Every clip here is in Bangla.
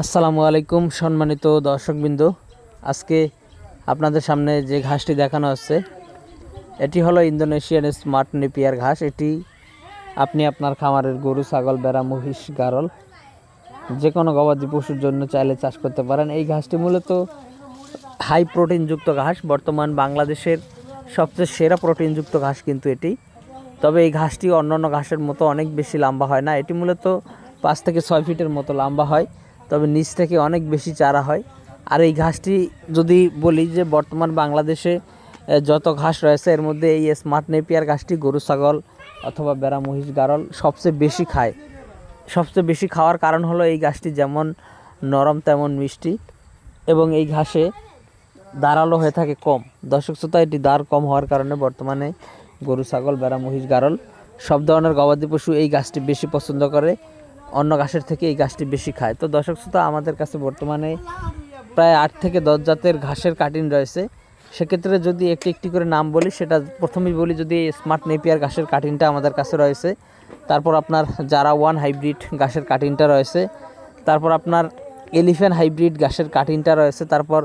আসসালামু আলাইকুম সম্মানিত দর্শকবৃন্দ। আজকে আপনাদের সামনে যে ঘাসটি দেখানো হচ্ছে, এটি হলো ইন্দোনেশিয়ান স্মার্ট নেপিয়ার ঘাস। এটি আপনি আপনার খামারের গরু, ছাগল বেড়া মহিষ, গারল যে কোনো গবাদি পশুর জন্য চাইলে চাষ করতে পারেন। এই ঘাসটি মূলত হাই প্রোটিনযুক্ত ঘাস। বর্তমান বাংলাদেশের সবচেয়ে সেরা প্রোটিনযুক্ত ঘাস কিন্তু এটি। তবে এই ঘাসটি অন্যান্য ঘাসের মতো অনেক বেশি লম্বা হয় না। এটি মূলত পাঁচ থেকে ছয় ফিটের মতো লম্বা হয়। তবে নিচ থেকে অনেক বেশি চারা হয়। আর এই ঘাসটি যদি বলি যে বর্তমান বাংলাদেশে যত ঘাস রয়েছে, এর মধ্যে এই স্মার্ট নেপিয়ার ঘাসটি গরু, ছাগল অথবা বেড়া মহিষ, গারল সবচেয়ে বেশি খায়। সবচেয়ে বেশি খাওয়ার কারণ হলো এই ঘাসটি যেমন নরম, তেমন মিষ্টি এবং এই ঘাসে দাঁড়াল হয়ে থাকে কম। দর্শক শ্রোতা, এটি দাঁড় কম হওয়ার কারণে বর্তমানে গরু, ছাগল বেড়া মহিষ, গারল সব ধরনের গবাদি পশু এই গাছটি বেশি পছন্দ করে। অন্য ঘাসের থেকে এই গাছটি বেশি খায়। তো দর্শক শ্রোতা, আমাদের কাছে বর্তমানে প্রায় আট থেকে দশ জাতের ঘাসের কাটিং রয়েছে। সেক্ষেত্রে যদি একটি একটি করে নাম বলি, সেটা প্রথমেই বলি যদি স্মার্ট নেপিয়ার ঘাসের কাটিংটা আমাদের কাছে রয়েছে। তারপর আপনার জারা ওয়ান হাইব্রিড ঘাসের কাটিংটা রয়েছে। তারপর আপনার এলিফ্যান্ট হাইব্রিড ঘাসের কাটিংটা রয়েছে। তারপর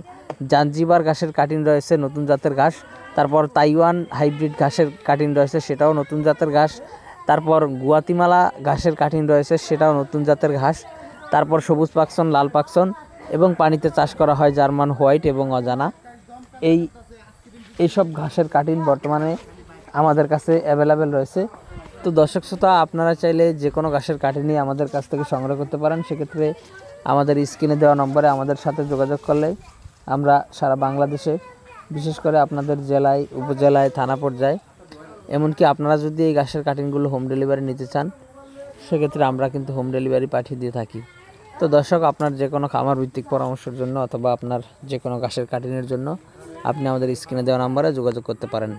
জাঞ্জিবার ঘাসের কাটিং রয়েছে নতুন জাতের ঘাস। তারপর তাইওয়ান হাইব্রিড ঘাসের কাটিং রয়েছে, সেটাও নতুন জাতের ঘাস। তারপর গুয়াতিমালা ঘাসের কাঠিন রয়েছে, সেটাও নতুন জাতের ঘাস। তারপর সবুজ পাকসন, লাল পাকসন এবং পানিতে চাষ করা হয় জার্মান হোয়াইট এবং অজানা। এই, এইসব ঘাসের কাটিং বর্তমানে আমাদের কাছে অ্যাভেলেবেল রয়েছে। তো দর্শক শ্রোতা, আপনারা চাইলে যে কোনো ঘাসের কাটিংই আমাদের কাছ থেকে সংগ্রহ করতে পারেন। সেক্ষেত্রে আমাদের স্ক্রিনে দেওয়া নম্বরে আমাদের সাথে যোগাযোগ করলে আমরা সারা বাংলাদেশে, বিশেষ করে আপনাদের জেলায়, উপজেলায়, থানা পর্যায়ে এমনকি আপনারা যদি এই গাছের কাটিংগুলো হোম ডেলিভারি নিতে চান, সেক্ষেত্রে আমরা কিন্তু হোম ডেলিভারি পাঠিয়ে দিয়ে থাকি। তো দর্শক, আপনার যে কোনো খামার ভিত্তিক পরামর্শের জন্য অথবা আপনার যে কোনো গাছের কাটিংয়ের জন্য আপনি আমাদের স্ক্রিনে দেওয়া নাম্বারে যোগাযোগ করতে পারেন।